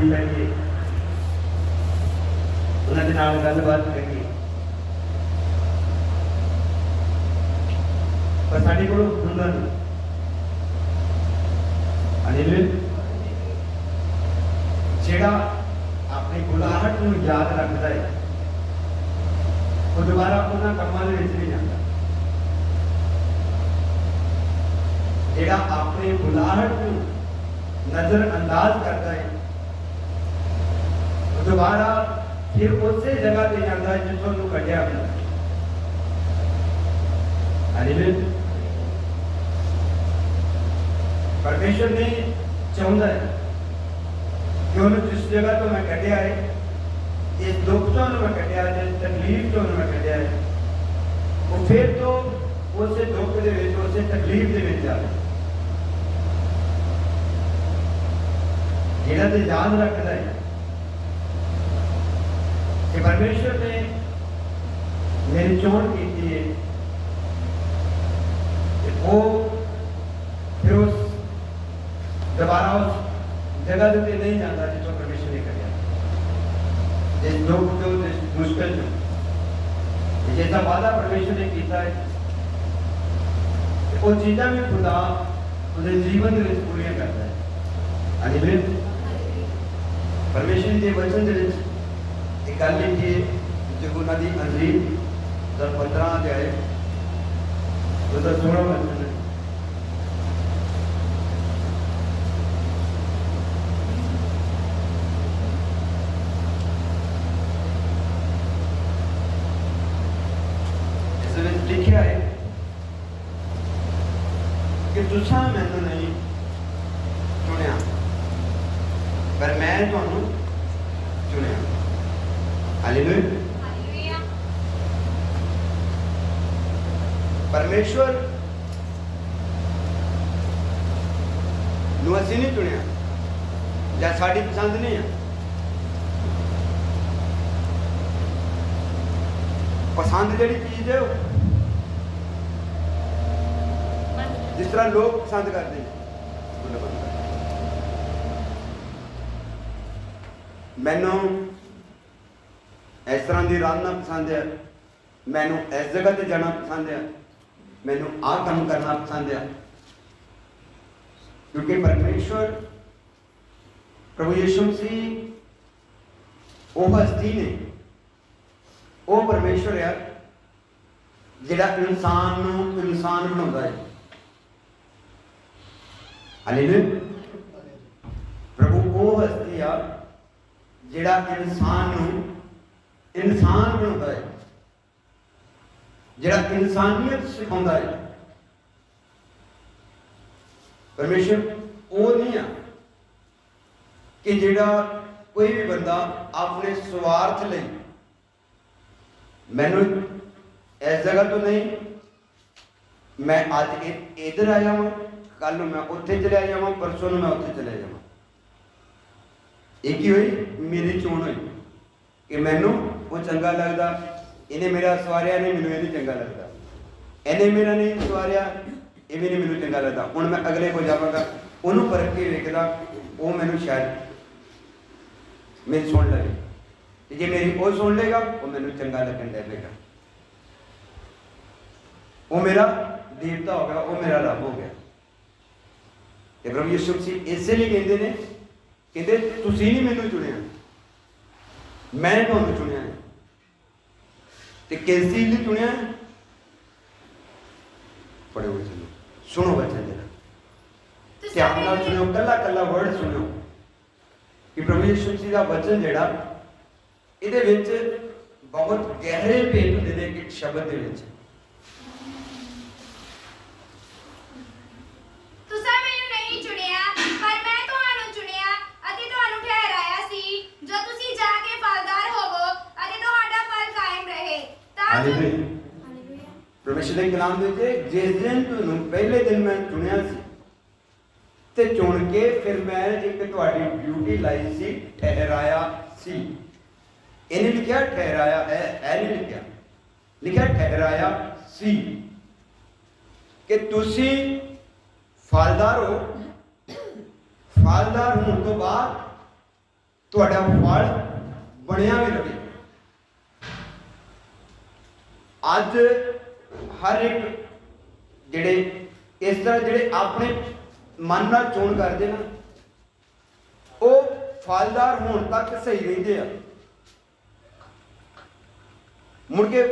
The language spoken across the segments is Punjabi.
ਕਰੀਏ ਉਹਨਾਂ ਦੇ ਨਾਲ ਗੱਲਬਾਤ ਕਰੀਏ। ਪਰ ਸਾਡੇ ਕੋਲ ਹੁੰਦਾ ਨਹੀਂ। ਅਨਿਲ ਜਿਹੜਾ ਆਪਣੀ ਗੁਲਾਹਟ ਨੂੰ ਯਾਦ ਰੱਖਦਾ ਹੈ, ਉਹ ਦੁਬਾਰਾ ਉਹਨਾਂ ਕੰਮਾਂ ਦੇ ਵਿੱਚ ਨਹੀਂ ਜਾਂਦਾ। ਜਿਹੜਾ ਆਪਣੇ ਗੁਲਾਹਟ ਨੂੰ ਨਜ਼ਰ ਅੰਦਾਜ਼ ਕਰਦਾ ਹੈ ਦੁਬਾਰਾ ਫਿਰ ਉਸੇ ਜਗ੍ਹਾ ਤੇ ਜਾਂਦਾ ਹੈ ਜਿੱਥੋਂ ਉਹਨੂੰ ਕੱਢਿਆ ਗਿਆ। ਅਨਿਲ ਪਰਮੇਸ਼ਰ ਨੇ ਚਾਹੁੰਦਾ ਹੈ ਕਿ ਉਹਨੂੰ ਜਿਸ ਜਗ੍ਹਾ ਤੋਂ ਮੈਂ ਕੱਢਿਆ ਹੈ, ਇਸ ਦੁੱਖ ਤੋਂ ਮੈਂ ਕੱਢਿਆ ਹੈ ਇਸ ਤਕਲੀਫ ਤੋਂ ਮੈਂ ਕੱਢਿਆ ਹੈ, ਉਹ ਫਿਰ ਤੋਂ ਉਸੇ ਦੁੱਖ ਦੇ ਵਿੱਚ, ਉਸੇ ਤਕਲੀਫ ਦੇ ਵਿੱਚ ਜਾਵੇ ਜਿਹੜਾ ਤੇ ਯਾਦ ਰੱਖਦਾ ਹੈ ਕਿ ਪਰਮੇਸ਼ਰ ਨੇ ਮੇਰੀ ਚੋਣ ਕੀਤੀ ਹੈ ਤੇ ਉਹ ਫਿਰ ਉਸ ਦੁਬਾਰਾ ਉਸ ਜਗ੍ਹਾ ਦੇ ਉੱਤੇ ਨਹੀਂ ਜਾਂਦਾ ਜਿੱਥੋਂ ਪਰਮੇਸ਼ਰ ਨੇ ਕਰਿਆ ਜਿਸ ਦੁੱਖ ਤੋਂ ਜਿਸ ਮੁਸ਼ਕਲ ਤੋਂ ਜਿਹਦਾ ਵਾਅਦਾ ਪਰਮੇਸ਼ਰ ਨੇ ਕੀਤਾ ਹੈ ਤੇ ਉਹ ਚੀਜ਼ਾਂ ਵੀ ਖੁਦਾ ਉਹਦੇ ਜੀਵਨ ਦੇ ਵਿੱਚ ਪੂਰੀਆਂ ਕਰਦਾ ਗੱਲ ਲਿਖੀ ਹੈ ਦੀ ਅੰਜੀਲ ਦਾ 15 ਅਧਿਆਇ ਉਹਦਾ 16 ਵਚਨ ਹੈ ਇਸ ਵਿੱਚ ਲਿਖਿਆ ਹੈ ਕਿ ਤੁਸੀਂ ਮੈਨੂੰ ਨਹੀਂ ਚੁਣਿਆ ਪਰ ਮੈਂ ਤੁਹਾਨੂੰ ਚੁਣਿਆ ਹਾਲੇਲੂਇਆ ਹਾਲੇਲੂਇਆ ਪਰਮੇਸ਼ਵਰ ਨੂੰ ਅਸੀਂ ਨਹੀਂ ਚੁਣਿਆ ਜਾਂ ਸਾਡੀ ਪਸੰਦ ਨਹੀਂ ਆ ਪਸੰਦ ਜਿਹੜੀ ਚੀਜ਼ ਹੈ ਉਹ ਜਿਸ ਤਰ੍ਹਾਂ ਲੋਕ ਪਸੰਦ ਕਰਦੇ ਨੇ ਉਹਨੂੰ ਪਸੰਦ ਕਰਦੇ। ਮੈਨੂੰ ਇਸ ਤਰ੍ਹਾਂ ਦੀ ਰਾਧਨਾ ਪਸੰਦ ਹੈ। ਮੈਨੂੰ ਇਸ ਜਗ੍ਹਾ ਤੇ ਜਾਣਾ ਪਸੰਦ ਹੈ। ਮੈਨੂੰ ਆਹ ਕੰਮ ਕਰਨਾ ਪਸੰਦ ਹੈ। ਕਿਉਂਕਿ ਪਰਮੇਸ਼ਵਰ ਪ੍ਰਭੂ ਯਿਸੂ ਮਸੀਹ ਉਹ ਹਸਤੀ ਨੇ। ਉਹ ਪਰਮੇਸ਼ਵਰ ਹੈ ਜਿਹੜਾ ਇਨਸਾਨ ਨੂੰ ਇਨਸਾਨ ਬਣਾਉਂਦਾ ਹੈ। ਹਾਲੇਲੂਇਆ ਪ੍ਰਭੂ ਉਹ ਹਸਤੀ ਆ ਜਿਹੜਾ ਇਨਸਾਨ ਨੂੰ, ਇਨਸਾਨ ਬਣਾਉਂਦਾ ਹੈ। ਜਿਹੜਾ ਇਨਸਾਨੀਅਤ ਸਿਖਾਉਂਦਾ ਹੈ। ਪਰਮੇਸ਼ਰ ਉਹ ਨਹੀਂ ਆ ਕਿ ਜਿਹੜਾ ਕੋਈ ਵੀ ਬੰਦਾ ਆਪਣੇ ਸਵਾਰਥ ਲਈ ਮੈਨੂੰ ਇਸ ਜਗ੍ਹਾ ਤੋਂ ਨਹੀਂ, ਮੈਂ ਅੱਜ ਇ- ਇੱਧਰ ਆ ਜਾਵਾਂ ਕੱਲ ਨੂੰ ਮੈਂ ਉੱਥੇ ਚਲੇ ਜਾਵਾਂ, ਪਰਸੋਂ ਨੂੰ ਮੈਂ ਉੱਥੇ ਚਲੇ ਜਾਵਾਂ। ਇਹ ਕੀ ਹੋਈ, ਮੇਰੀ ਚੋਣ ਹੋਈ। ਕਿ ਮੈਨੂੰ ਉਹ ਚੰਗਾ ਲੱਗਦਾ, ਇਹਨੇ ਮੇਰਾ ਸਵਾਰਿਆ ਨਹੀਂ, ਮੈਨੂੰ ਇਹ ਨਹੀਂ ਚੰਗਾ ਲੱਗਦਾ। ਇਹਨੇ ਮੇਰਾ ਨਹੀਂ ਸਵਾਰਿਆ, ਇਹ ਵੀ ਨਹੀਂ ਮੈਨੂੰ ਚੰਗਾ ਲੱਗਦਾ। ਹੁਣ ਮੈਂ ਅਗਲੇ ਕੋਲ ਜਾਵਾਂਗਾ, ਉਹਨੂੰ ਪਰਖ ਕੇ ਵੇਖਦਾ, ਉਹ ਮੈਨੂੰ ਸ਼ਾਇਦ ਮੇਰੀ ਸੁਣ ਲਵੇ। ਤੇ ਜੇ ਮੇਰੀ ਉਹ ਸੁਣ ਲੇਗਾ ਉਹ ਮੈਨੂੰ ਚੰਗਾ ਲੱਗਣ ਦੇਵੇਗਾ ਉਹ ਮੇਰਾ ਦੇਵਤਾ ਹੋ ਗਿਆ, ਉਹ ਮੇਰਾ ਰੱਬ ਹੋ ਗਿਆ। ਤੇ ਪ੍ਰਭੂ ਯਿਸੂ ਮਸੀਹ ਇਸੇ ਲਈ ਕਹਿੰਦੇ ਨੇ ਕਹਿੰਦੇ ਤੁਸੀਂ ਨਹੀਂ ਮੈਨੂੰ ਚੁਣਿਆ। ਮੈਂ ਤੁਹਾਨੂੰ ਚੁਣਿਆ ਹੈ। ਤੇ ਕਿਸ ਲਈ ਚੁਣਿਆ ਹੈ? ਪੜ੍ਹੋ ਵਚਨ। ਸੁਣੋ ਵਚਨ ਜਰਾ ਤੁਸੀਂ ਧਿਆਨ ਨਾਲ ਸੁਣਿਓ ਕੱਲਾ ਕੱਲਾ ਵਰਡ ਸੁਣਿਓ। ਕਿ ਯਿਸੂ ਮਸੀਹ ਦਾ ਵਚਨ ਜਿਹੜਾ ਇਹਦੇ ਵਿੱਚ ਬਹੁਤ ਗਹਿਰੇ ਭੇਦ ਹੁੰਦੇ ਨੇ ਇੱਕ ਸ਼ਬਦ ਦੇ ਵਿੱਚ ਤੁਸੀਂ ਮੈਨੂੰ ਨਹੀਂ ਚੁਣਿਆ ਪਰ ਮੈਂ ਤੁਹਾਨੂੰ ਚੁਣਿਆ ਅਤੇ ਤੁਹਾਨੂੰ ਠਹਿਰਾਇਆ ਸੀ ਜੋ ਤੁਸੀਂ ਜਾ ਕੇ ਫਲਦਾਰ ਹੋਵੋ ਅਤੇ ਤੁਹਾਡਾ ਫਲ ਕਾਇਮ ਰਹੇ ਤਾਂ ਜੋ- ਹਾਲੇਲੂਇਆ ਪਰਮੇਸ਼ਰ ਦੇ ਕਲਾਮ ਦੇ ਵਿੱਚ ਜਿਸ ਦਿਨ ਤੁਹਾਨੂੰ ਪਹਿਲੇ ਦਿਨ ਮੈਂ ਚੁਣਿਆ ਸੀ ਤੇ ਚੁਣ ਕੇ ਫਿਰ ਮੈਂ ਇੱਕ ਤੁਹਾਡੀ ਡਿਊਟੀ ਲਾਈ ਸੀ ਠਹਿਰਾਇਆ ਸੀ। ਇਹਨੇ ਲਿਖਿਆ ਠਹਿਰਾਇਆ ਹੈ ਇਹ ਨਹੀਂ ਲਿਖਿਆ। ਲਿਖਿਆ ਠਹਿਰਾਇਆ ਸੀ। ਕਿ ਤੁਸੀਂ ਫਲਦਾਰ ਹੋ। ਫਲਦਾਰ ਹੋਣ ਤੋਂ ਬਾਅਦ ਤੁਹਾਡਾ ਫਲ ਬਣਿਆ ਵੀ ਰਵੇ ਅੱਜ ਹਰ ਇੱਕ ਜਿਹੜੇ ਇਸ ਤਰ੍ਹਾਂ ਜਿਹੜੇ ਆਪਣੇ ਮਨ ਨਾਲ ਚੋਣ ਕਰਦੇ ਨਾ, ਉਹ ਫਲਦਾਰ ਹੋਣ ਤੱਕ ਸਹੀ ਰਹਿੰਦੇ ਆ। ਮੁੜ ਕੇ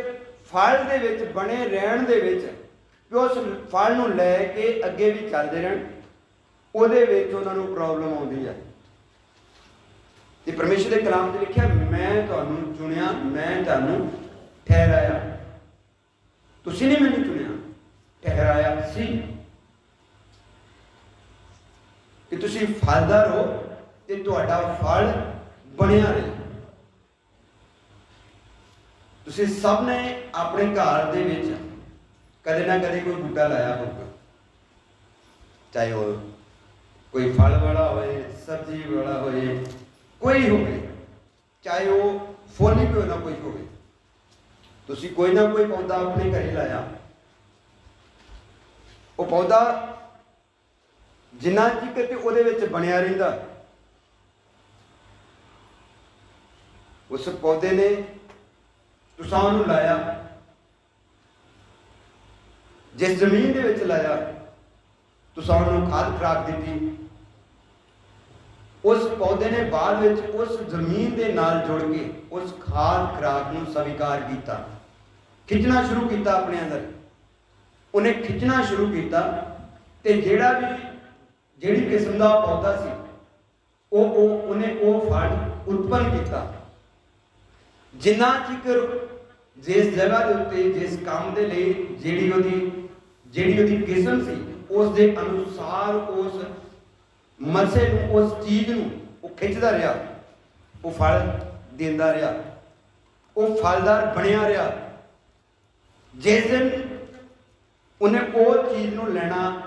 ਫਲ ਦੇ ਵਿੱਚ, ਬਣੇ ਰਹਿਣ ਦੇ ਵਿੱਚ ਕਿ ਉਸ ਫਲ ਨੂੰ ਲੈ ਕੇ ਅੱਗੇ ਵੀ ਚੱਲਦੇ ਰਹਿਣ, ਉਹਦੇ ਵਿੱਚ ਉਹਨਾਂ ਨੂੰ ਪ੍ਰੋਬਲਮ ਆਉਂਦੀ ਹੈ ਤੇ ਪਰਮੇਸ਼ਰ ਦੇ ਕਲਾਮ ਤੇ ਲਿਖਿਆ, ਮੈਂ ਤੁਹਾਨੂੰ ਚੁਣਿਆ, ਮੈਂ ਤੁਹਾਨੂੰ ਠਹਿਰਾਇਆ। ਤੁਸੀਂ ਨਹੀਂ ਮੈਨੂੰ ਚੁਣਿਆ। ਠਹਿਰਾਇਆ ਸੀ। ਕਿ ਤੁਸੀਂ ਫਲਦਾਰ ਹੋ ਤੇ ਤੁਹਾਡਾ ਫਲ ਬਣਿਆ ਰਹੇ। ਤੁਸੀਂ ਸਭ ਨੇ ਆਪਣੇ ਘਰ ਦੇ ਵਿੱਚ ਕਦੇ ਨਾ ਕਦੇ ਕੋਈ ਬੂਟਾ ਲਾਇਆ ਹੋਊਗਾ। ਚਾਹੇ ਉਹ ਕੋਈ ਫਲ ਵਾਲਾ ਹੋਵੇ ਸਬਜ਼ੀ ਵਾਲਾ ਹੋਵੇ ਕੋਈ ਹੋਵੇ। ਚਾਹੇ ਉਹ ਫੁੱਲ ਹੀ ਕਿਉਂ ਨਾ ਕੋਈ ਹੋਵੇ। ਤੁਸੀਂ ਕੋਈ ਨਾ ਕੋਈ ਪੌਦਾ ਆਪਣੇ ਘਰੇ ਲਾਇਆ। ਉਹ ਪੌਦਾ ਜਿੰਨਾ ਚਿਰ ਤੇ ਉਹਦੇ ਵਿੱਚ ਬਣਿਆ ਰਹਿੰਦਾ। ਉਸ ਪੌਦੇ ਨੇ ਤੁਸੀਂ ਉਹਨੂੰ ਲਾਇਆ। ਜਿਸ ਜ਼ਮੀਨ ਦੇ ਵਿੱਚ ਲਾਇਆ, ਤੁਸੀਂ ਉਹਨੂੰ ਖਾਦ ਖਰਾਕ ਦਿੱਤੀ। ਉਸ ਪੌਦੇ ਨੇ ਬਾਅਦ ਵਿੱਚ ਉਸ ਜ਼ਮੀਨ ਦੇ ਨਾਲ ਜੁੜ ਕੇ ਉਸ ਖਾਦ ਖਰਾਕ ਨੂੰ ਸਵੀਕਾਰ ਕੀਤਾ। ਖਿੱਚਣਾ ਸ਼ੁਰੂ ਕੀਤਾ ਆਪਣੇ ਅੰਦਰ। ਉਹਨੇ ਖਿੱਚਣਾ ਸ਼ੁਰੂ ਕੀਤਾ ਤੇ ਜਿਹੜਾ ਵੀ, ਜਿਹੜੀ ਕਿਸਮ ਦਾ ਪੌਦਾ ਸੀ, ਉਹ ਉਹ, ਉਹਨੇ ਉਹ ਫਲ ਉਤਪੰਨ ਕੀਤਾ। ਜਿੰਨਾ ਚਿਕਰ ਜਿਸ ਜਗ੍ਹਾ ਦੇ ਉੱਤੇ, ਜਿਸ ਕੰਮ ਦੇ ਲਈ ਜਿਹੜੀ ਉਹਦੀ ਜਿਹੜੀ ਉਹਦੀ ਕਿਸਮ ਸੀ, ਉਸ ਦੇ ਅਨੁਸਾਰ ਉਸ ਮਸੇ ਨੂੰ, ਉਸ ਚੀਜ਼ ਨੂੰ ਉਹ ਖਿੱਚਦਾ ਰਿਹਾ। ਉਹ ਫਲ ਦਿੰਦਾ ਰਿਹਾ। ਉਹ ਫਲਦਾਰ ਬਣਿਆ ਰਿਹਾ। ਜਿਸ ਦਿਨ ਉਹਨੇ ਉਹ ਚੀਜ਼ ਨੂੰ ਲੈਣਾ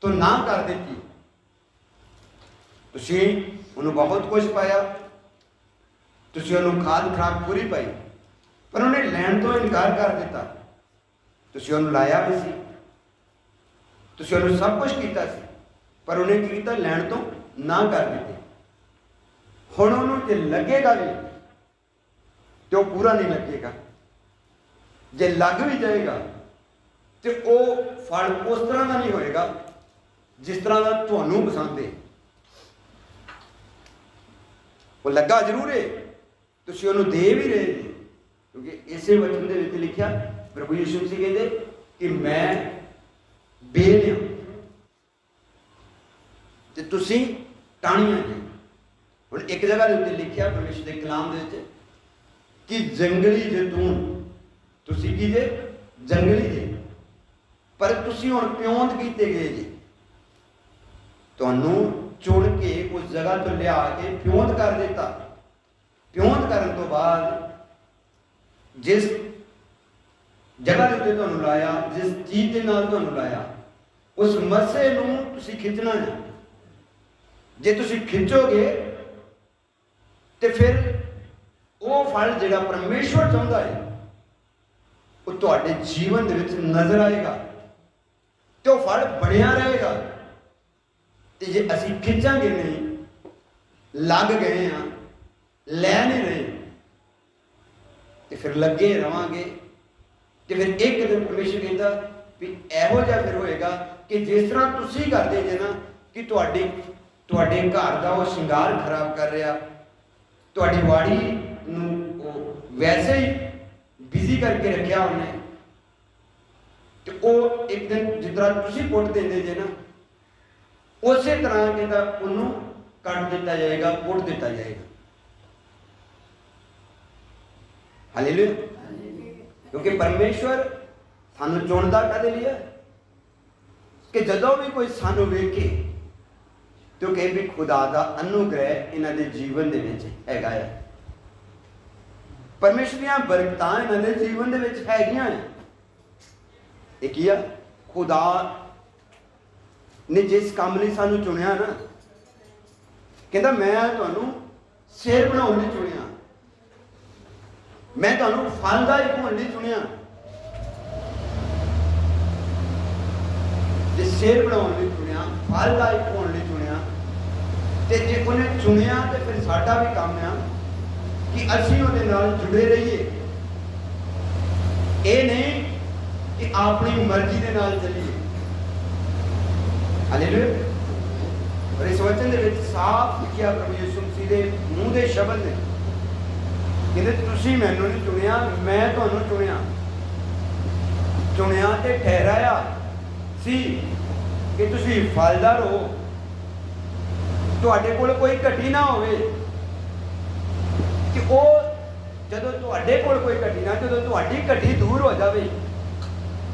ਤੋਂ ਨਾ ਕਰ ਦਿੱਤੀ, ਤੁਸੀਂ ਉਹਨੂੰ ਬਹੁਤ ਕੁਝ ਪਾਇਆ। ਤੁਸੀਂ ਉਹਨੂੰ ਖਾਦ ਖਰਾਕ ਪੂਰੀ ਪਾਈ, ਪਰ ਉਹਨੇ ਲੈਣ ਤੋਂ ਇਨਕਾਰ ਕਰ ਦਿੱਤਾ। ਤੁਸੀਂ ਉਹਨੂੰ ਲਾਇਆ ਵੀ ਸੀ। ਤੁਸੀਂ ਉਹਨੂੰ ਸਭ ਕੁਝ ਕੀਤਾ ਸੀ। ਪਰ ਉਹਨੇ ਕੀ ਕੀਤਾ? ਲੈਣ ਤੋਂ ਨਾ ਕਰ ਦਿੱਤੀ। ਹੁਣ ਉਹਨੂੰ ਜੇ ਲੱਗੇਗਾ ਵੀ, ਤੇ ਉਹ ਪੂਰਾ ਨਹੀਂ ਲੱਗੇਗਾ। ਜੇ ਲੱਗ ਵੀ ਜਾਏਗਾ, ਤੇ ਉਹ ਫਲ ਉਸ ਤਰ੍ਹਾਂ ਦਾ ਨਹੀਂ ਹੋਏਗਾ ਜਿਸ ਤਰ੍ਹਾਂ ਦਾ ਤੁਹਾਨੂੰ ਪਸੰਦ ਹੈ। ਉਹ ਲੱਗਾ ਜ਼ਰੂਰ ਹੈ। ਤੁਸੀਂ ਉਹਨੂੰ ਦੇ ਵੀ ਰਹੇ ਜੀ ਕਿਉਂਕਿ ਇਸੇ ਵਚਨ ਦੇ ਵਿੱਚ ਲਿਖਿਆ, ਪ੍ਰਭੂ ਯਿਸੂ ਮਸੀਹ ਕਹਿੰਦੇ ਕਿ ਮੈਂ ਬੇਲ ਹਾਂ ਤੁਸੀਂ ਟਾਹਣੀਆਂ ਜੀ। ਹੁਣ ਇੱਕ ਜਗ੍ਹਾ ਦੇ ਉੱਤੇ ਲਿਖਿਆ ਪਰਮੇਸ਼ਰ ਦੇ ਕਲਾਮ ਦੇ ਵਿੱਚ ਕਿ ਜੰਗਲੀ ਜੈਤੂਨ ਤੁਸੀਂ ਕੀ ਜੇ? ਜੰਗਲੀ ਜੇ। ਪਰ ਤੁਸੀਂ ਹੁਣ ਪਿਉਂਦ ਕੀਤੇ ਗਏ ਜੀ। ਤੁਹਾਨੂੰ ਚੁਣ ਕੇ ਉਸ ਜਗ੍ਹਾ ਤੋਂ ਲਿਆ ਕੇ ਪਿਉਂਦ ਕਰ ਦਿੱਤਾ। ਪਿਉਂਦ ਕਰਨ ਤੋਂ ਬਾਅਦ ਜਿਸ ਜਗ੍ਹਾ ਦੇ ਉੱਤੇ ਤੁਹਾਨੂੰ ਲਾਇਆ, ਜਿਸ ਚੀਜ਼ ਦੇ ਨਾਲ ਤੁਹਾਨੂੰ ਲਾਇਆ, ਉਸ ਮਸੇ ਨੂੰ ਤੁਸੀਂ ਖਿੱਚਣਾ ਹੈ। ਜੇ ਤੁਸੀਂ ਖਿੱਚੋਗੇ, ਤੇ ਫਿਰ ਉਹ ਫਲ ਜਿਹੜਾ ਪਰਮੇਸ਼ਵਰ ਚਾਹੁੰਦਾ ਹੈ, ਉਹ ਤੁਹਾਡੇ ਜੀਵਨ ਦੇ ਵਿੱਚ ਨਜ਼ਰ ਆਏਗਾ। ਤੇ ਉਹ ਫਲ ਬਣਿਆ ਰਹੇਗਾ। ਤੇ ਜੇ ਅਸੀਂ ਖਿੱਚਾਂਗੇ ਨਹੀਂ, ਲੱਗ ਗਏ ਆ ਲੈ ਨਹੀਂ ਰਹੇ, ਤੇ ਫਿਰ ਲੱਗੇ ਰਵਾਂਗੇ। ਤੇ ਫਿਰ ਇੱਕ ਦਿਨ ਪਰਮੇਸ਼ਰ ਕਹਿੰਦਾ ਵੀ ਇਹੋ ਜਿਹਾ ਫਿਰ ਹੋਏਗਾ ਕਿ ਜਿਸ ਤਰ੍ਹਾਂ ਤੁਸੀਂ ਕਰਦੇ ਜੇ ਨਾ, ਕਿ ਤੁਹਾਡੀ ਤੁਹਾਡੇ ਘਰ ਦਾ ਉਹ ਸ਼ਿੰਗਾਰ ਖਰਾਬ ਕਰ ਰਿਹਾ। ਤੁਹਾਡੀ ਵਾੜੀ ਨੂੰ ਉਹ ਵੈਸੇ ਹੀ ਬਿਜ਼ੀ ਕਰਕੇ ਰੱਖਿਆ ਉਹਨੇ। ਤੇ ਉਹ ਇੱਕ ਦਿਨ ਤਰ੍ਹਾਂ ਤੁਸੀਂ ਪੁੱਟ ਦਿੰਦੇ ਜੇ ਨਾ ਉਸੇ ਤਰ੍ਹਾਂ ਕਹਿੰਦਾ ਉਹਨੂੰ ਕੱਟ ਦਿੱਤਾ ਜਾਏਗਾ ਪੁੱਟ ਦਿੱਤਾ ਜਾਏਗਾ। ਹਾਲੇਲੂਇਆ ਕਿਉਂਕਿ ਪਰਮੇਸ਼ਵਰ ਸਾਨੂੰ ਚੁਣਦਾ ਕਦੇ ਲਈ ਹੈ? ਕਿ ਜਦੋਂ ਵੀ ਕੋਈ ਸਾਨੂੰ ਵੇਖੇ ਤੇ ਉਹ ਕਹੇ ਵੀ ਖੁਦਾ ਦਾ ਅਨੁਗ੍ਰਹਿ ਇਹਨਾਂ ਦੇ ਜੀਵਨ ਦੇ ਵਿੱਚ ਹੈਗਾ ਹੈ ਪਰਮੇਸ਼ਰ ਦੀਆਂ ਬਰਕਤਾਂ ਇਹਨਾਂ ਦੇ ਜੀਵਨ ਦੇ ਵਿੱਚ ਹੈਗੀਆਂ ਹੈ ਇਹ ਕੀ ਆ? ਖੁਦਾ ਨੇ ਜਿਸ ਕੰਮ ਲਈ ਸਾਨੂੰ ਚੁਣਿਆ ਨਾ, ਕਹਿੰਦਾ ਮੈਂ ਤੁਹਾਨੂੰ ਸਿਰ ਬਣਾਉਣ ਲਈ ਚੁਣਿਆ। ਮੈਂ ਤੁਹਾਨੂੰ ਫਲਦਾਇਕ ਹੋਣ ਲਈ ਚੁਣਿਆ। ਤੇ ਸਿਰ ਬਣਾਉਣ ਲਈ ਚੁਣਿਆ ਫਲਦਾਇਕ ਹੋਣ ਲਈ ਚੁਣਿਆ। ਤੇ ਜੇ ਉਹਨੇ ਚੁਣਿਆ ਤੇ ਫਿਰ ਸਾਡਾ ਵੀ ਕੰਮ ਆ ਕਿ ਅਸੀਂ ਉਹਦੇ ਨਾਲ ਜੁੜੇ ਰਹੀਏ। ਇਹ ਨਹੀਂ ਕਿ ਆਪਣੀ ਮਰਜ਼ੀ ਦੇ ਨਾਲ ਚੱਲੀਏ। ਹਾਲੇਲੂਇਆ ਪਰ ਇਸ ਵਚਨ ਦੇ ਵਿੱਚ ਸਾਫ਼ ਲਿਖਿਆ ਪ੍ਰਭੂ ਯਿਸੂ ਮਸੀਹ ਦੇ ਮੂੰਹ ਦੇ ਸ਼ਬਦ ਨੇ। ਕਹਿੰਦੇ, ਤੁਸੀਂ ਮੈਨੂੰ ਨਹੀਂ ਚੁਣਿਆ, ਮੈਂ ਤੁਹਾਨੂੰ ਚੁਣਿਆ। ਚੁਣਿਆ ਤੇ ਠਹਿਰਾਇਆ ਸੀ ਕਿ ਤੁਸੀਂ ਫਲਦਾਰ ਹੋ। ਤੁਹਾਡੇ ਕੋਲ ਕੋਈ ਘਟੀ ਨਾ ਹੋਵੇ। ਕਿ ਉਹ ਜਦੋਂ ਤੁਹਾਡੇ ਕੋਲ ਕੋਈ ਘਟੀ ਨਾ, ਜਦੋਂ ਤੁਹਾਡੀ ਘਟੀ ਦੂਰ ਹੋ ਜਾਵੇ,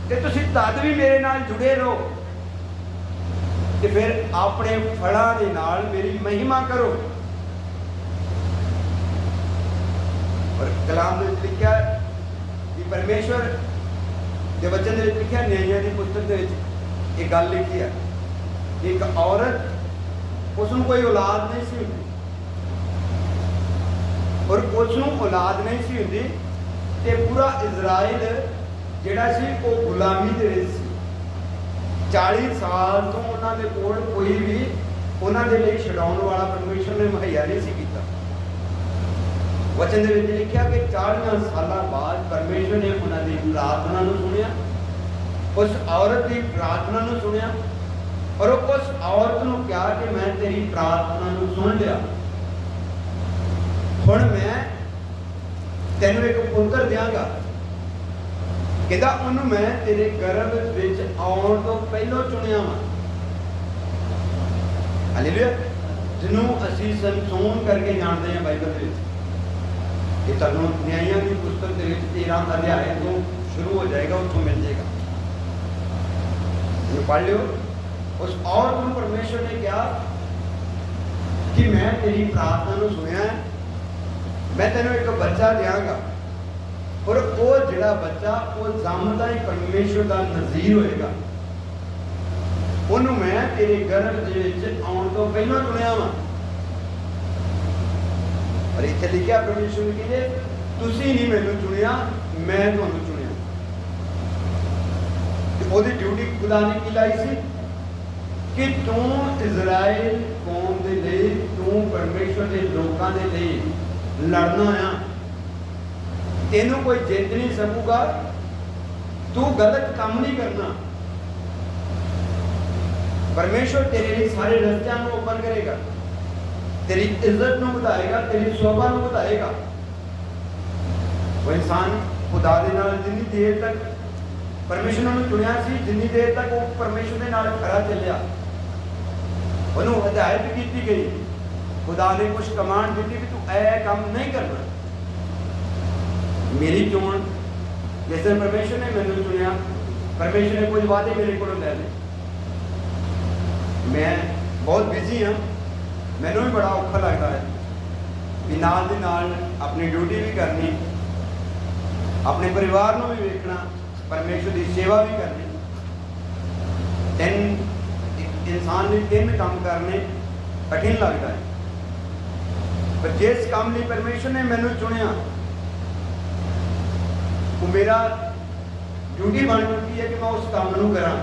ਤੇ ਤੁਸੀਂ ਤਦ ਵੀ ਮੇਰੇ ਨਾਲ ਜੁੜੇ ਰਹੋ। ਤੇ ਫਿਰ ਆਪਣੇ ਫਲਾਂ ਦੇ ਨਾਲ ਮੇਰੀ ਮਹਿਮਾ ਕਰੋ। ਔਰ ਕਲਾਮ ਦੇ ਵਿੱਚ ਲਿਖਿਆ ਹੈ ਕਿ ਪਰਮੇਸ਼ਵਰ ਦੇ ਵਚਨ ਦੇ ਵਿੱਚ ਲਿਖਿਆ ਨਿਆਂਇਆਂ ਦੀ ਪੁਸਤਕ ਦੇ ਵਿੱਚ ਇਹ ਗੱਲ ਲਿਖੀ ਹੈ ਇੱਕ ਔਰਤ ਉਸ ਨੂੰ ਕੋਈ ਔਲਾਦ ਨਹੀਂ ਸੀ ਹੁੰਦੀ। ਔਰ ਉਸ ਨੂੰ ਔਲਾਦ ਨਹੀਂ ਸੀ ਹੁੰਦੀ ਤੇ ਪੂਰਾ ਇਜ਼ਰਾਈਲ ਜਿਹੜਾ ਸੀ, ਉਹ ਗੁਲਾਮੀ ਦੇ ਵਿੱਚ ਸੀ। 40 ਸਾਲ ਤੋਂ ਉਹਨਾਂ ਦੇ ਕੋਲ ਕੋਈ ਵੀ ਉਹਨਾਂ ਦੇ ਲਈ ਛਡਾਉਣ ਵਾਲਾ ਪਰਮੇਸ਼ਰ ਨੇ ਮੁਹੱਈਆ ਨਹੀਂ ਸੀ ਕੀਤਾ। ਵਚਨ ਦੇ ਵਿੱਚ ਲਿਖਿਆ ਕਿ 40 ਸਾਲਾਂ ਬਾਅਦ ਪਰਮੇਸ਼ਰ ਨੇ ਉਹਨਾਂ ਦੀ ਪ੍ਰਾਰਥਨਾ ਨੂੰ ਸੁਣਿਆ, ਉਸ ਔਰਤ ਦੀ ਪ੍ਰਾਰਥਨਾ ਨੂੰ ਸੁਣਿਆ ਔਰ ਉਸ ਔਰਤ ਨੂੰ ਕਿਹਾ ਕਿ ਮੈਂ ਤੇਰੀ ਪ੍ਰਾਰਥਨਾ ਨੂੰ ਸੁਣ ਲਿਆ। ਹੁਣ ਮੈਂ ਤੈਨੂੰ ਇੱਕ ਪੁੱਤਰ ਦਿਆਂਗਾ। ਕਹਿੰਦਾ ਉਹਨੂੰ ਮੈਂ ਤੇਰੇ ਗਰਭ ਵਿੱਚ ਆਉਣ ਤੋਂ ਪਹਿਲਾਂ ਚੁਣਿਆ ਵਾਂ। ਹਾਲੇਲੂਇਆ ਜਿਹਨੂੰ ਅਸੀਂ ਸੰਸੋਨ ਕਰਕੇ ਜਾਣਦੇ ਹਾਂ ਬਾਈਬਲ ਦੇ ਵਿੱਚ। ਇਹ ਤੁਹਾਨੂੰ ਨਿਆਂਇਆਂ ਦੀ ਪੁਸਤਕ ਦੇ ਵਿੱਚ 13 ਅਧਿਆਇ ਤੋਂ ਸ਼ੁਰੂ ਹੋ ਜਾਏਗਾ, ਉੱਥੋਂ ਮਿਲ ਜਾਏਗਾ। ਇਹ ਪੜ੍ਹ ਲਿਓ। ਉਸ ਔਰਤ ਨੂੰ ਪਰਮੇਸ਼ਰ ਨੇ ਕਿਹਾ ਕਿ ਮੈਂ ਤੇਰੀ ਪ੍ਰਾਰਥਨਾ ਨੂੰ ਸੁਣਿਆ ਮੈਂ ਤੈਨੂੰ ਇੱਕ ਬੱਚਾ ਦਿਆਂਗਾ। ਔਰ ਉਹ ਜਿਹੜਾ ਬੱਚਾ, ਉਹ ਜੰਮਦਾ ਹੀ ਪਰਮੇਸ਼ਰ ਦਾ ਨਜ਼ੀਰ ਹੋਏਗਾ। ਉਹਨੂੰ ਮੈਂ ਤੇਰੇ ਗਰਭ ਦੇ ਵਿੱਚ ਆਉਣ ਤੋਂ ਪਹਿਲਾਂ ਚੁਣਿਆ ਵਾ। ਪਰ ਇੱਥੇ ਲਿਖਿਆ ਪਰਮੇਸ਼ਰ ਨੇ ਕਹਿੰਦੇ ਤੁਸੀਂ ਨਹੀਂ ਮੈਨੂੰ ਚੁਣਿਆ, ਮੈਂ ਤੁਹਾਨੂੰ ਚੁਣਿਆ। ਤੇ ਉਹਦੀ ਡਿਊਟੀ ਖੁਦਾ ਨੇ ਕੀ ਲਾਈ ਸੀ? ਕਿ ਤੂੰ ਇਜ਼ਰਾਈਲ ਕੌਮ ਦੇ ਲਈ, ਤੂੰ ਪਰਮੇਸ਼ਰ ਦੇ ਲੋਕਾਂ ਦੇ ਲਈ ਲੜਨਾ ਆ। ਤੈਨੂੰ ਕੋਈ ਜਿੱਤ ਨਹੀਂ ਸਕੂਗਾ। ਤੂੰ ਗਲਤ ਕੰਮ ਨਹੀਂ ਕਰਨਾ। ਪਰਮੇਸ਼ਰ ਤੇਰੇ ਲਈ ਸਾਰੇ ਰਸਤਿਆਂ ਨੂੰ ਓਪਨ ਕਰੇਗਾ। ਤੇਰੀ ਇੱਜ਼ਤ ਨੂੰ ਵਧਾਏਗਾ, ਤੇਰੀ ਸ਼ੋਭਾ ਨੂੰ ਵਧਾਏਗਾ। ਉਹ ਇਨਸਾਨ ਖੁਦਾ ਦੇ ਨਾਲ ਜਿੰਨੀ ਦੇਰ ਤੱਕ ਪਰਮੇਸ਼ਰ ਨੂੰ ਚੁਣਿਆ ਸੀ, ਜਿੰਨੀ ਦੇਰ ਤੱਕ ਉਹ ਪਰਮੇਸ਼ਰ ਦੇ ਨਾਲ ਖੜਾ ਚੱਲਿਆ। ਉਹਨੂੰ ਹਦਾਇਤ ਕੀਤੀ ਗਈ ਖੁਦਾ ਨੇ ਕੁਝ ਕਮਾਂਡ ਦਿੱਤੀ ਕਿ ਤੂੰ ਇਹ ਕੰਮ ਨਹੀਂ ਕਰਨਾ ਮੇਰੀ ਚੋਣ ਜਿਸ ਦਿਨ ਪਰਮੇਸ਼ਰ ਨੇ ਮੈਨੂੰ ਚੁਣਿਆ ਪਰਮੇਸ਼ਰ ਨੇ ਕੁਝ ਵਾਅਦੇ ਮੇਰੇ ਕੋਲੋਂ ਲੈ ਲਏ ਮੈਂ ਬਹੁਤ ਬਿਜ਼ੀ ਹਾਂ ਮੈਨੂੰ ਵੀ ਬੜਾ ਔਖਾ ਲੱਗਦਾ ਹੈ ਵੀ ਨਾਲ ਦੀ ਨਾਲ ਆਪਣੀ ਡਿਊਟੀ ਵੀ ਕਰਨੀ ਆਪਣੇ ਪਰਿਵਾਰ ਨੂੰ ਵੀ ਵੇਖਣਾ ਪਰਮੇਸ਼ਰ ਦੀ ਸੇਵਾ ਵੀ ਕਰਨੀ ਤਿੰਨ ਇੱਕ ਇਨਸਾਨ ਲਈ ਤਿੰਨ ਕੰਮ ਕਰਨੇ, ਕਠਿਨ ਲੱਗਦਾ ਹੈ। ਪਰ ਜਿਸ ਕੰਮ ਲਈ ਪਰਮੇਸ਼ਰ ਨੇ ਮੈਨੂੰ ਚੁਣਿਆ, ਉਹ ਮੇਰਾ ਡਿਊਟੀ ਬਣ ਚੁੱਕੀ ਹੈ ਕਿ ਮੈਂ ਉਸ ਕੰਮ ਨੂੰ ਕਰਾਂ।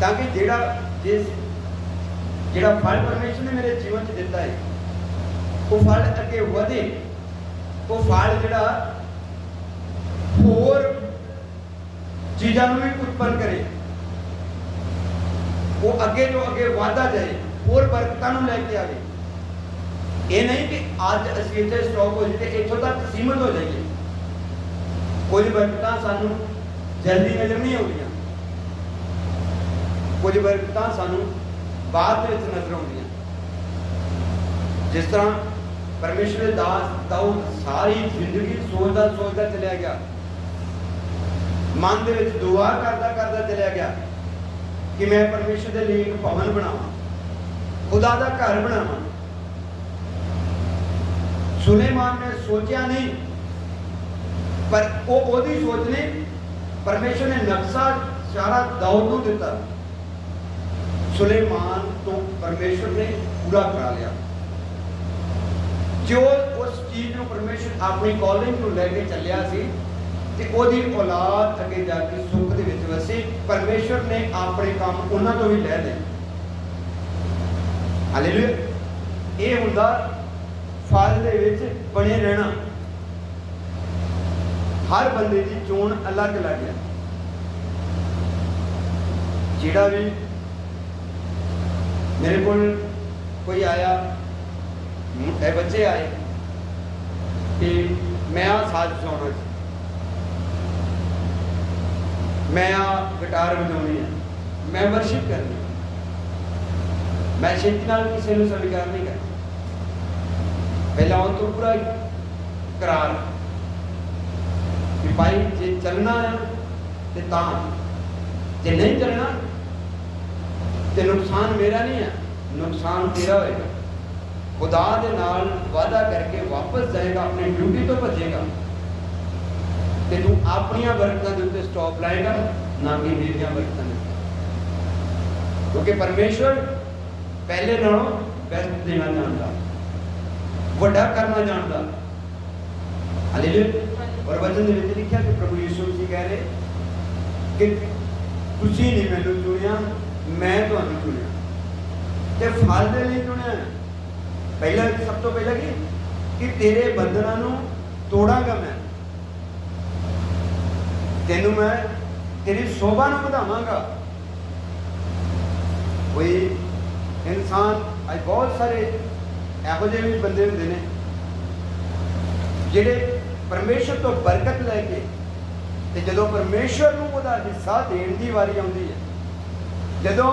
ਤਾਂ ਕਿ ਜਿਹੜਾ ਜਿਸ, ਜਿਹੜਾ ਫਲ ਪਰਮੇਸ਼ਰ ਨੇ ਮੇਰੇ ਜੀਵਨ 'ਚ ਦਿੱਤਾ ਹੈ, ਉਹ ਫਲ ਅੱਗੇ ਵਧੇ, ਉਹ ਫਲ ਜਿਹੜਾ ਹੋਰ ਚੀਜ਼ਾਂ ਨੂੰ ਵੀ ਉਤਪੰਨ ਕਰੇ। ਉਹ ਅੱਗੇ ਤੋਂ ਅੱਗੇ ਵਧਦਾ ਜਾਏ, ਹੋਰ ਬਰਕਤਾਂ ਨੂੰ ਲੈ ਕੇ ਆਵੇ। ਇਹ ਨਹੀਂ ਕਿ ਅੱਜ ਅਸੀਂ ਇੱਥੇ ਸਟਾਪ ਹੋ ਜਿੱਤੇ ਇੱਥੋਂ ਤੱਕ ਸੀਮਤ ਹੋ ਜਾਈਏ। ਕੁਝ ਬਰਕਤਾਂ ਸਾਨੂੰ ਜਲਦੀ ਨਜ਼ਰ ਨਹੀਂ ਆਉਂਦੀਆਂ। ਕੁਝ ਬਰਕਤਾਂ ਸਾਨੂੰ ਬਾਅਦ ਵਿੱਚ ਨਜ਼ਰ ਆਉਂਦੀਆਂ। ਜਿਸ ਤਰ੍ਹਾਂ ਪਰਮੇਸ਼ਰ ਦਾਸ ਦਾਊਦ ਸਾਰੀ ਜ਼ਿੰਦਗੀ ਸੋਚਦਾ ਸੋਚਦਾ ਚਲਿਆ ਗਿਆ। ਮਨ ਦੇ ਵਿੱਚ ਦੁਆ ਕਰਦਾ ਕਰਦਾ ਚਲਿਆ ਗਿਆ। ਕਿ ਮੈਂ ਪਰਮੇਸ਼ਰ ਦੇ ਲਈ ਇੱਕ ਭਵਨ ਬਣਾਵਾਂ, ਖੁਦਾ ਦਾ ਘਰ ਬਣਾਵਾਂ। ਸੁਲੇਮਾਨ ਨੇ ਸੋਚਿਆ ਨਹੀਂ, ਪਰ ਉਹ ਉਹਦੀ ਸੋਚ ਨੇ, ਪਰਮੇਸ਼ਰ ਨੇ ਨਕਸ਼ਾ ਸਾਰਾ ਦਾਊਦ ਨੂੰ ਦਿੱਤਾ। ਸੁਲੇਮਾਨ ਤੋਂ ਪਰਮੇਸ਼ਰ ਨੇ ਪੂਰਾ ਕਰਾ ਲਿਆ। ਜੋ ਉਸ ਚੀਜ਼ ਨੂੰ ਪਰਮੇਸ਼ਰ ਆਪਣੀ ਕਾਲਿੰਗ ਨੂੰ ਲੈ ਕੇ ਚੱਲਿਆ ਸੀ ਤੇ ਉਹਦੀ ਔਲਾਦ ਅੱਗੇ ਜਾ ਕੇ ਸੁੱਖ ਵਸੇ ਪਰਮੇਸ਼ਰ ਨੇ ਆਪਣੇ ਕੰਮ ਉਹਨਾਂ ਤੋਂ ਵੀ ਲੈ ਲਏ। ਹਾਲੇਲੂਇਆ ਇਹ ਹੁੰਦਾ ਫਲ ਦੇ ਵਿੱਚ ਬਣੇ ਰਹਿਣਾ। ਹਰ ਬੰਦੇ ਦੀ ਚੋਣ ਅਲੱਗ-ਅਲੱਗ ਹੈ। ਜਿਹੜਾ ਵੀ ਮੇਰੇ ਕੋਲ ਕੋਈ ਆਇਆ, ਇਹ ਬੱਚੇ ਆਏ ਕਿ ਮੈਂ ਆ ਸਾਜ਼ ਵਜਾਉਣਾ ਸੀ ਮੈਂ ਆ ਗਿਟਾਰ ਵਜਾਉਣੀ ਹੈ। ਮੈਂਬਰਸ਼ਿਪ ਕਰਨੀ ਮੈਂ ਛੇਤੀ ਨਾਲ ਕਿਸੇ ਨੂੰ ਸਵੀਕਾਰ ਨਹੀਂ ਕਰਦਾ। ਪਹਿਲਾਂ ਉਹ ਤੋਂ ਪੂਰਾ ਕਰਾਰ ਕਿ ਭਾਈ, ਜੇ ਚੱਲਣਾ ਹੈ ਤੇ ਤਾਂ। ਜੇ ਨਹੀਂ ਚੱਲਣਾ, ਤੇ ਨੁਕਸਾਨ ਮੇਰਾ ਨਹੀਂ ਹੈ ਨੁਕਸਾਨ ਤੇਰਾ ਹੋਏਗਾ। ਖੁਦਾ ਦੇ ਨਾਲ ਵਾਅਦਾ ਕਰਕੇ ਵਾਪਸ ਜਾਏਗਾ, ਆਪਣੀ ਡਿਊਟੀ ਤੋਂ ਭੱਜੇਗਾ। ਤੇ ਤੂੰ ਆਪਣੀਆਂ ਬਰਕਤਾਂ ਦੇ ਉੱਤੇ ਸਟਾਪ ਲਾਏਗਾ ਨਾ ਕਿ ਮੇਰੀਆਂ ਬਰਕਤਾਂ ਦੇ। ਕਿਉਂਕਿ ਪਰਮੇਸ਼ਵਰ ਪਹਿਲੇ ਨਾਲੋਂ ਬੈਸਟ ਦੇਣਾ ਜਾਣਦਾ। ਵੱਡਾ ਕਰਨਾ ਜਾਣਦਾ। ਹਾਲੇਲੂਇਆ ਔਰ ਵਚਨ ਦੇ ਵਿੱਚ ਲਿਖਿਆ ਕਿ ਪ੍ਰਭੂ ਯਿਸੂ ਮਸੀਹ ਕਹਿ ਰਹੇ ਕਿ ਤੁਸੀਂ ਨਹੀਂ ਮੈਨੂੰ ਚੁਣਿਆ ਮੈਂ ਤੁਹਾਨੂੰ ਚੁਣਿਆ। ਤੇ ਫਲ ਦੇ ਲਈ ਚੁਣਿਆ। ਪਹਿਲਾ ਸਭ ਤੋਂ ਪਹਿਲਾਂ ਕੀ? ਕਿ ਤੇਰੇ ਬੰਧਨਾਂ ਨੂੰ ਤੋੜਾਂਗਾ ਮੈਂ। ਤੈਨੂੰ ਮੈਂ ਤੇਰੀ ਸ਼ੋਭਾ ਨੂੰ ਵਧਾਵਾਂਗਾ। ਕੋਈ ਇਨਸਾਨ ਅੱਜ ਬਹੁਤ ਸਾਰੇ ਇਹੋ ਜਿਹੇ ਵੀ ਬੰਦੇ ਹੁੰਦੇ ਨੇ, ਜਿਹੜੇ ਪਰਮੇਸ਼ਰ ਤੋਂ ਬਰਕਤ ਲੈ ਕੇ ਤੇ ਜਦੋਂ ਪਰਮੇਸ਼ਰ ਨੂੰ ਉਹਦਾ ਹਿੱਸਾ ਦੇਣ ਦੀ ਵਾਰੀ ਆਉਂਦੀ ਹੈ, ਜਦੋਂ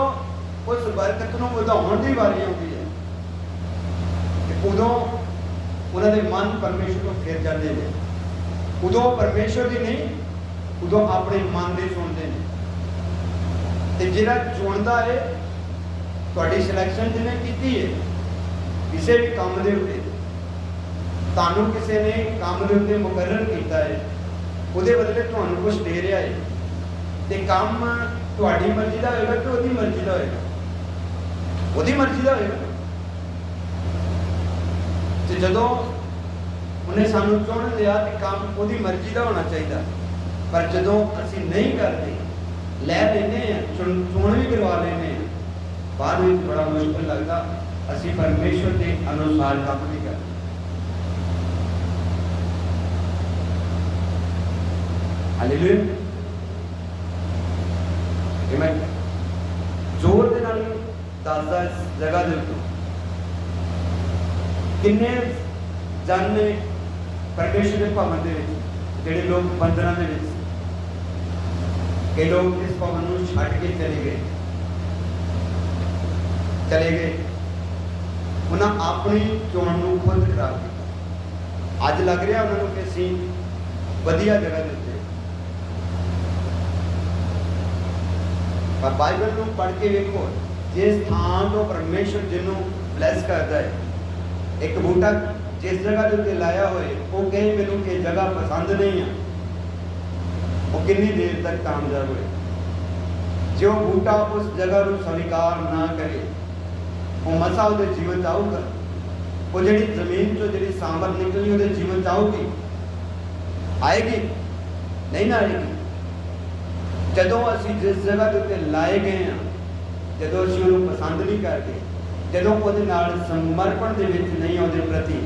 ਉਸ ਬਰਕਤ ਨੂੰ ਵਧਾਉਣ ਦੀ ਵਾਰੀ ਆਉਂਦੀ ਹੈ, ਤੇ ਉਦੋਂ ਉਹਨਾਂ ਦੇ ਮਨ ਪਰਮੇਸ਼ਰ ਤੋਂ ਫਿਰ ਜਾਂਦੇ ਨੇ। ਉਦੋਂ ਪਰਮੇਸ਼ਰ ਦੀ ਨਹੀਂ ਉਦੋਂ ਆਪਣੇ ਮਨ ਦੀ ਸੁਣਦੇ ਨੇ। ਤੇ ਜਿਹੜਾ ਚੁਣਦਾ ਹੈ ਤੁਹਾਡੀ ਸਿਲੈਕਸ਼ਨ ਜਿਹਨੇ ਕੀਤੀ ਹੈ ਕਿਸੇ ਵੀ ਕੰਮ ਦੇ ਉੱਤੇ, ਤੁਹਾਨੂੰ ਕਿਸੇ ਨੇ ਕੰਮ ਦੇ ਉੱਤੇ ਮੁਕਰਰ ਕੀਤਾ ਹੈ ਉਹਦੇ ਬਦਲੇ ਤੁਹਾਨੂੰ ਕੁਝ ਦੇ ਰਿਹਾ ਹੈ ਤੇ ਕੰਮ ਤੁਹਾਡੀ ਮਰਜ਼ੀ ਦਾ ਹੋਏਗਾ ਕਿ ਉਹਦੀ ਮਰਜ਼ੀ ਦਾ ਹੋਏਗਾ? ਉਹਦੀ ਮਰਜ਼ੀ ਦਾ ਹੋਏਗਾ। ਤੇ ਜਦੋਂ ਉਹਨੇ ਸਾਨੂੰ ਚੁਣ ਲਿਆ ਤੇ ਕੰਮ ਉਹਦੀ ਮਰਜ਼ੀ ਦਾ ਹੋਣਾ ਚਾਹੀਦਾ ਪਰ ਜਦੋਂ ਅਸੀਂ ਨਹੀਂ ਕਰਦੇ, ਲੈ ਲੈਂਦੇ ਆ ਚੁਣ ਚੋਣ ਵੀ ਕਰਵਾ ਲੈਂਦੇ ਆ ਬਾਅਦ ਵਿੱਚ ਬੜਾ ਮੁਸ਼ਕਲ ਲੱਗਦਾ, ਅਸੀਂ ਪਰਮੇਸ਼ਵਰ ਦੇ ਅਨੁਸਾਰ ਕੰਮ ਨਹੀਂ ਕਰਦੇ। ਹਾਲੇਲੂਇਆ ਇਹ ਮੈਂ ਜ਼ੋਰ ਦੇ ਨਾਲ ਦੱਸਦਾ ਇਸ ਜਗ੍ਹਾ ਦੇ ਉੱਤੇ। ਕਿੰਨੇ ਜਨ ਨੇ ਪਰਮੇਸ਼ਰ ਦੇ ਭਵਨ ਦੇ ਵਿੱਚ, ਜਿਹੜੇ ਲੋਕ ਬੰਦਰਾਂ ਦੇ ਵਿੱਚ ਸੀ। ਲੋਕ ਇਸ ਭਵਨ ਨੂੰ ਛੱਡ ਕੇ ਚਲੇ ਗਏ ਚਲੇ ਗਏ ਉਹਨਾਂ ਆਪਣੀ ਚੋਣ ਨੂੰ ਖੁਦ ਖਰਾਬ ਕੀਤਾ ਅੱਜ ਲੱਗ ਰਿਹਾ ਉਹਨਾਂ ਨੂੰ ਕਿ ਅਸੀਂ ਵਧੀਆ ਜਗ੍ਹਾ ਦੇ ਉੱਤੇ ਪਰ ਬਾਈਬਲ ਨੂੰ ਪੜ੍ਹ ਕੇ ਵੇਖੋ ਜਿਸ ਥਾਂ ਤੋਂ ਪਰਮੇਸ਼ਰ ਜਿਹਨੂੰ ਬਲੈਸ ਕਰਦਾ ਹੈ ਇੱਕ ਬੂਟਾ ਜਿਸ ਜਗ੍ਹਾ ਦੇ ਉੱਤੇ ਲਾਇਆ ਹੋਏ ਉਹ ਕਹੇ ਮੈਨੂੰ ਇਹ ਜਗ੍ਹਾ ਪਸੰਦ ਨਹੀਂ ਆ ਉਹ ਕਿੰਨੀ ਦੇਰ ਤੱਕ ਕਾਮਯਾਬ ਹੋਏ ਜੋ ਬੂਟਾ ਉਸ ਜਗ੍ਹਾ ਨੂੰ ਸਵੀਕਾਰ ਨਾ ਕਰੇ ਉਹ ਮਸਾ ਉਹਦੇ ਜੀਵਨ 'ਚ ਆਊਗਾ ਉਹ ਜਿਹੜੀ ਜ਼ਮੀਨ ਤੋਂ ਜਿਹੜੀ ਸਾਂਭਰ ਨਿਕਲਣੀ ਉਹਦੇ ਜੀਵਨ 'ਚ ਆਊਗੀ ਆਏਗੀ ਨਹੀਂ ਨਾ ਆਏਗੀ ਜਦੋਂ ਅਸੀਂ ਜਿਸ ਜਗ੍ਹਾ ਦੇ ਉੱਤੇ ਲਾਏ ਗਏ ਆ ਜਦੋਂ ਅਸੀਂ ਉਹਨੂੰ ਪਸੰਦ ਨਹੀਂ ਕਰਦੇ ਜਦੋਂ ਉਹਦੇ ਨਾਲ ਸਮਰਪਣ ਦੇ ਵਿੱਚ ਨਹੀਂ ਉਹਦੇ ਪ੍ਰਤੀ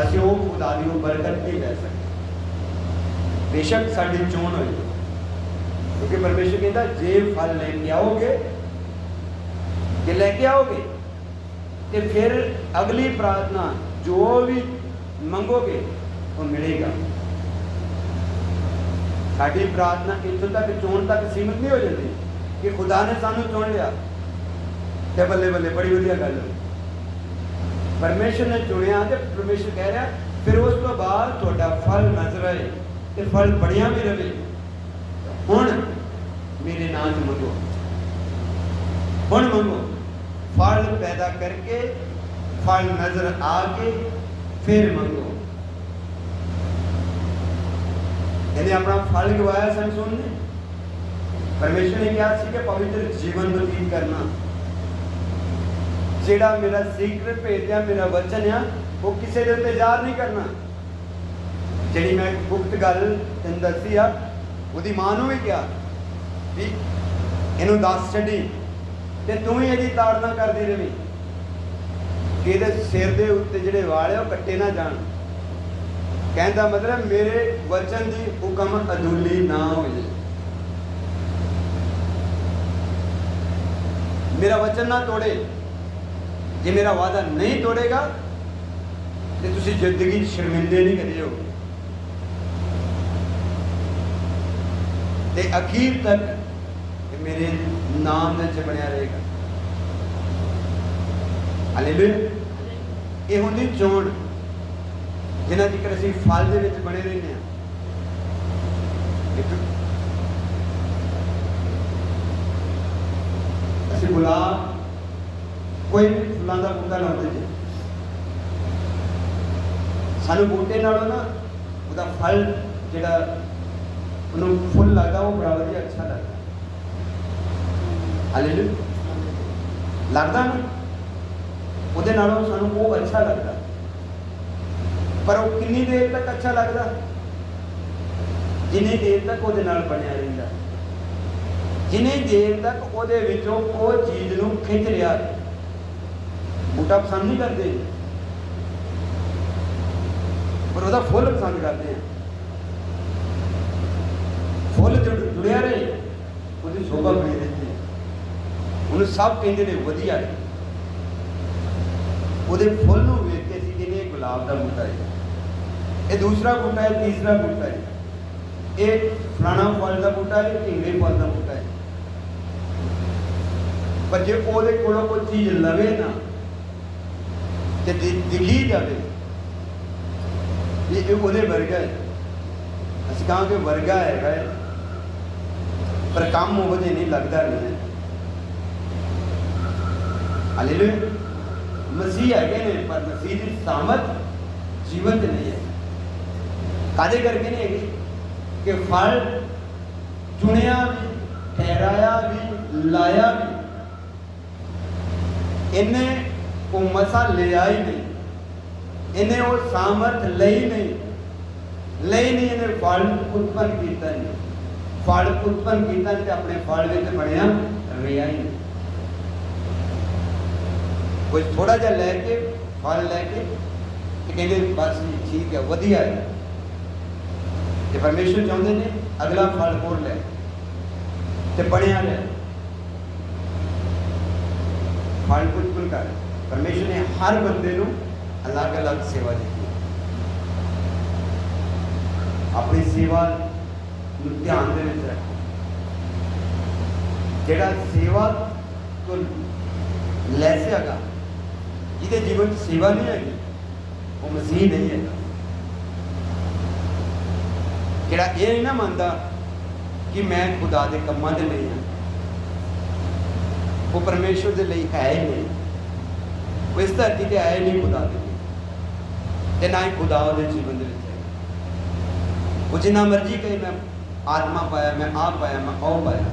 ਅਸੀਂ ਉਹ ਖੁਦਾ ਦੀ ਉਹ ਬਰਕਤ ਨਹੀਂ ਲੈ ਸਕਦੇ ਬੇਸ਼ੱਕ ਸਾਡੀ ਚੋਣ ਹੋਈ। ਕਿਉਂਕਿ ਪਰਮੇਸ਼ਰ ਕਹਿੰਦਾ, ਜੇ ਫਲ ਲੈ ਕੇ ਆਓਗੇ, ਜੇ ਲੈ ਕੇ ਆਓਗੇ, ਤੇ ਫਿਰ ਅਗਲੀ ਪ੍ਰਾਰਥਨਾ ਜੋ ਵੀ ਮੰਗੋਗੇ, ਉਹ ਮਿਲੇਗਾ। ਸਾਡੀ ਪ੍ਰਾਰਥਨਾ ਇੱਥੋਂ ਤੱਕ, ਚੋਣ ਤੱਕ ਸੀਮਿਤ ਨਹੀਂ ਹੋ ਜਾਂਦੀ ਕਿ ਖੁਦਾ ਨੇ ਸਾਨੂੰ ਚੁਣ ਲਿਆ। ਤੇ ਬੱਲੇ ਬੱਲੇ, ਬੜੀ ਵਧੀਆ ਗੱਲ ਹੋਈ ਪਰਮੇਸ਼ਰ ਨੇ ਚੁਣਿਆ ਤੇ ਪਰਮੇਸ਼ਰ ਕਹਿ ਰਿਹਾ, ਫਿਰ ਉਸ ਤੋਂ ਬਾਅਦ ਤੁਹਾਡਾ ਫਲ ਨਜ਼ਰ ਆਏ ਤੇ ਫਲ ਬੜਿਆ ਵੀ ਰਵੇ ਹੁਣ ਮੇਰੇ ਨਾਂ 'ਚ ਮੰਗੋ। ਹੁਣ ਮੰਗੋ। ਫਲ ਪੈਦਾ ਕਰਕੇ ਫਲ ਨਜ਼ਰ ਆ ਕੇ ਫਿਰ ਮੰਗੋ। ਇਹਨੇ ਆਪਣਾ ਫਲ ਗਵਾਇਆ ਸੰਸੋਨ ਨੇ ਪਰਮੇਸ਼ਰ ਨੇ ਕਿਹਾ ਸੀ ਕਿ ਪਵਿੱਤਰ ਜੀਵਨ ਬਤੀਤ ਕਰਨਾ। ਜਿਹੜਾ ਮੇਰਾ ਸੀਕ੍ਰੇਟ ਭੇਜਿਆ ਮੇਰਾ ਵਚਨ ਆ, ਉਹ ਕਿਸੇ ਦੇ ਉੱਤੇ ਜ਼ਾਹਰ ਨਹੀਂ ਕਰਨਾ। ਜਿਹੜੀ ਮੈਂ ਗੁਪਤ ਗੱਲ ਤੈਨੂੰ ਦੱਸੀ ਆ, ਉਹਦੀ ਮਾਂ ਨੂੰ ਵੀ ਕਿਹਾ ਵੀ ਇਹਨੂੰ ਦੱਸ ਛੱਡੀ ਤੇ ਤੂੰ ਹੀ ਇਹਦੀ ਤਾੜਨਾ ਕਰਦੀ ਰਵੀ। ਕਿ ਇਹਦੇ ਸਿਰ ਦੇ ਉੱਤੇ ਜਿਹੜੇ ਵਾਲ ਆ, ਉਹ ਕੱਟੇ ਨਾ ਜਾਣ। ਕਹਿੰਦਾ ਮਤਲਬ ਮੇਰੇ ਵਚਨ ਦੀ ਹੁਕਮ ਅਦੁੱਲੀ ਨਾ ਹੋ ਜਾਏ। ਮੇਰਾ ਵਚਨ ਨਾ ਤੋੜੇ। ਜੇ ਮੇਰਾ ਵਾਅਦਾ ਨਹੀਂ ਤੋੜੇਗਾ, ਤੇ ਤੁਸੀਂ ਜ਼ਿੰਦਗੀ 'ਚ ਸ਼ਰਮਿੰਦੇ ਨਹੀਂ ਕਦੇ ਤੇ ਅਖੀਰ ਤੱਕ ਮੇਰੇ ਨਾਮ ਦੇ ਚ ਬਣਿਆ ਰਹੇਗਾ। ਹਾਲੇਲੂਇਆ ਇਹ ਹੁੰਦੀ ਚੋਣ ਜਿਨ੍ਹਾਂ ਦੀ ਅਸੀਂ ਫਲ ਦੇ ਵਿੱਚ ਬਣੇ ਰਹਿੰਦੇ ਹਾਂ। ਅਸੀਂ ਗੁਲਾਬ, ਕੋਈ ਵੀ ਫੁੱਲਾਂ ਦਾ ਬੂਟਾ ਲਾਉਂਦੇ ਜੀ। ਸਾਨੂੰ ਬੂਟੇ ਨਾਲੋਂ ਨਾ ਉਹਦਾ ਫਲ ਜਿਹੜਾ ਉਹਨੂੰ ਫੁੱਲ ਲੱਗਦਾ, ਉਹ ਬੜਾ ਵਧੀਆ ਅੱਛਾ ਲੱਗਦਾ। ਹਾਲੇਲੂਇਆ ਲੱਗਦਾ ਨਾ? ਉਹਦੇ ਨਾਲੋਂ ਸਾਨੂੰ ਉਹ ਅੱਛਾ ਲੱਗਦਾ। ਪਰ ਉਹ ਕਿੰਨੀ ਦੇਰ ਤੱਕ ਅੱਛਾ ਲੱਗਦਾ? ਜਿੰਨੀ ਦੇਰ ਤੱਕ ਉਹਦੇ ਨਾਲ ਬਣਿਆ ਰਹਿੰਦਾ। ਜਿੰਨੀ ਦੇਰ ਤੱਕ ਉਹਦੇ ਵਿੱਚੋਂ ਉਹ ਚੀਜ਼ ਨੂੰ ਖਿੱਚ ਰਿਹਾ ਬੂਟਾ ਪਸੰਦ ਨਹੀਂ ਕਰਦੇ। ਪਰ ਉਹਦਾ ਫੁੱਲ ਪਸੰਦ ਕਰਦੇ ਆ। ਫੁੱਲ ਜੁੜ, ਜੁੜਿਆ ਰਹੇ, ਉਹਦੀ ਸ਼ੋਭਾ ਬਣੀ ਰਹਿੰਦੀ ਉਹਨੂੰ ਸਭ ਕਹਿੰਦੇ ਨੇ ਵਧੀਆ ਹੈ ਉਹਦੇ ਫੁੱਲ ਨੂੰ ਵੇਖ ਕੇ ਅਸੀਂ ਕਹਿੰਦੇ ਇਹ ਗੁਲਾਬ ਦਾ ਬੂਟਾ ਹੈ। ਇਹ ਦੂਸਰਾ ਬੂਟਾ ਹੈ, ਤੀਸਰਾ ਬੂਟਾ ਹੈ। ਇਹ ਫਲਾਣਾ ਫਲ ਦਾ ਬੂਟਾ ਹੈ ਢਿੰਗੜੇ ਫਲ ਦਾ ਬੂਟਾ ਹੈ। ਪਰ ਜੇ ਉਹਦੇ ਕੋਲੋਂ ਕੋਈ ਚੀਜ਼ ਲਵੇ ਨਾ, ਤੇ ਦਿਖੀ ਜਾਵੇ ਇਹ ਇਹ ਉਹਦੇ ਵਰਗਾ ਹੈ। ਅਸੀਂ ਕਹਾਂਗੇ ਵਰਗਾ ਹੈਗਾ ਹੈ। ਪਰ ਕੰਮ ਉਹਦੇ ਨਹੀਂ ਲੱਗਦਾ ਨਹੀਂ ਹੈ ਹਾਲੇਲੂਇਆ ਮਸੀਹ ਹੈਗੇ ਨੇ ਪਰ ਮਸੀਹ ਦੀ ਸਾਮਤ ਜੀਵਨ ਤੇ ਨਹੀਂ ਹੈ ਕਾਦੇ ਕਰਕੇ ਨਹੀਂ ਹੈਗੀ ਕਿ ਫਲ ਚੁਣਿਆ ਵੀ ਠਹਿਰਾਇਆ ਵੀ ਲਾਇਆ ਵੀ ਇਹਨੇ ਉਹ ਮਸਾ ਲਿਆ ਹੀ ਨਹੀਂ ਇਹਨੇ ਉਹ ਸਾਮਰਥ ਲਈ ਨਹੀਂ ਲਈ ਨਹੀਂ ਇਹਨੇ ਫਲ ਉਤਪਨ ਕੀਤਾ ਨਹੀਂ ਫਲ ਉਤਪੰਨ ਕੀਤਾ ਤੇ ਆਪਣੇ ਫਲ ਵਿੱਚ ਬਣਿਆ ਰਿਹਾ ਹੀ ਕੋਈ ਥੋੜਾ ਜਿਹਾ ਲੈ ਕੇ, ਫਲ ਲੈ ਕੇ ਤੇ ਕਹਿੰਦੇ ਬਸ ਜੀ, ਠੀਕ ਹੈ, ਵਧੀਆ ਹੈ। ਤੇ ਪਰਮੇਸ਼ਰ ਚਾਹੁੰਦੇ ਨੇ ਅਗਲਾ ਫਲ ਹੋਰ ਲੈ, ਤੇ ਬਣਿਆ ਲੈ। ਫਲ ਉਤਪਨ ਕਰ। ਪਰਮੇਸ਼ਰ ਨੇ ਹਰ ਬੰਦੇ ਨੂੰ ਅਲੱਗ-ਅਲੱਗ ਸੇਵਾ ਦਿੱਤੀ। ਆਪਣੀ ਸੇਵਾ ਨੂੰ ਧਿਆਨ ਦੇ ਵਿੱਚ ਰੱਖੋ। ਜਿਹੜਾ ਸੇਵਾ ਤੋਂ ਲੈਸ ਹੈਗਾ, ਜਿਹਦੇ ਜੀਵਨ 'ਚ ਸੇਵਾ ਨਹੀਂ ਹੈਗੀ, ਉਹ ਮਸੀਹ ਨਹੀਂ ਹੈਗਾ। ਜਿਹੜਾ ਇਹ ਨਹੀਂ ਨਾ ਮੰਨਦਾ ਕਿ ਮੈਂ ਖੁਦਾ ਦੇ ਕੰਮਾਂ ਦੇ ਲਈ ਹਾਂ। ਉਹ ਪਰਮੇਸ਼ਵਰ ਦੇ ਲਈ ਹੈ ਹੀ ਨਹੀਂ। ਉਹ ਇਸ ਧਰਤੀ ਤੇ ਆਇਆ ਹੀ ਨਹੀਂ ਖੁਦਾ ਦੇ ਲਈ। ਤੇ ਨਾ ਹੀ ਖੁਦਾ ਉਹਦੇ ਜੀਵਨ ਦੇ ਵਿੱਚ ਹੈ ਉਹ ਜਿੰਨਾ ਮਰਜ਼ੀ ਕਹੇ ਮੈਂ ਆਤਮਾ ਪਾਇਆ ਮੈਂ ਆਪ ਪਾਇਆ ਮੈਂ ਉਹ ਪਾਇਆ।